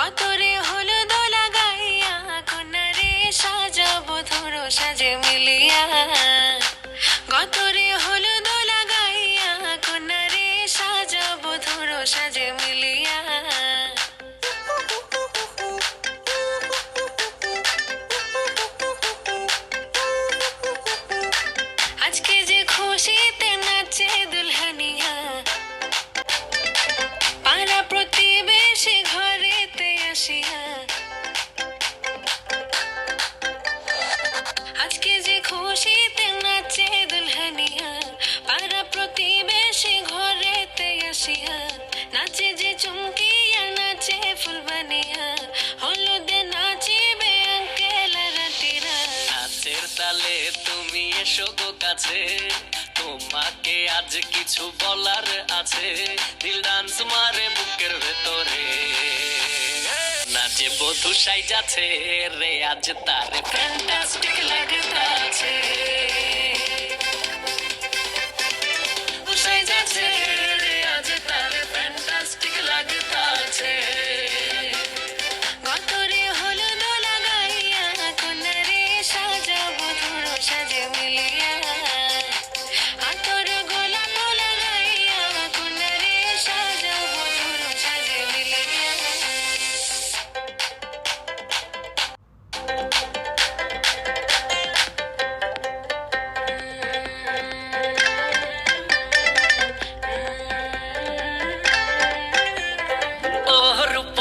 কত হলো হলুদ লাগাইয়া কন্যারে সাজাবো ধরো সাজে মিলিয়া। কত রে নাচে যে চুমকিয়া, নাচে ফুলবানিয়া হলুদে নাচিবে নাচের তালে তুমি এসো গো কাছে, তোমাকে আজ কিছু বলার আছে। দিল ডান্স মারে বুকের ভেতরে। নাচে বধু সাই যাচ্ছে রে, আজ তার ফ্যান্টাস্টিক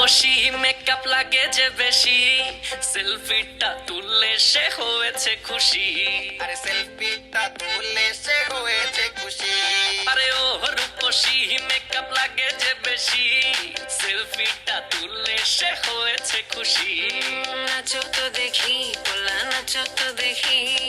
রূপসী মেকআপ লাগে যে বেশি। সেলফিটা তুললে সে হয়েছে খুশি। আরে সেলফিটা তুলে সে হয়েছে খুশি। আরে ও রূপসী মেকআপ লাগে যে বেশি। সেলফিটা তুললে সে হয়েছে খুশি। নাচো তো দেখি পোলা নাচো তো দেখি।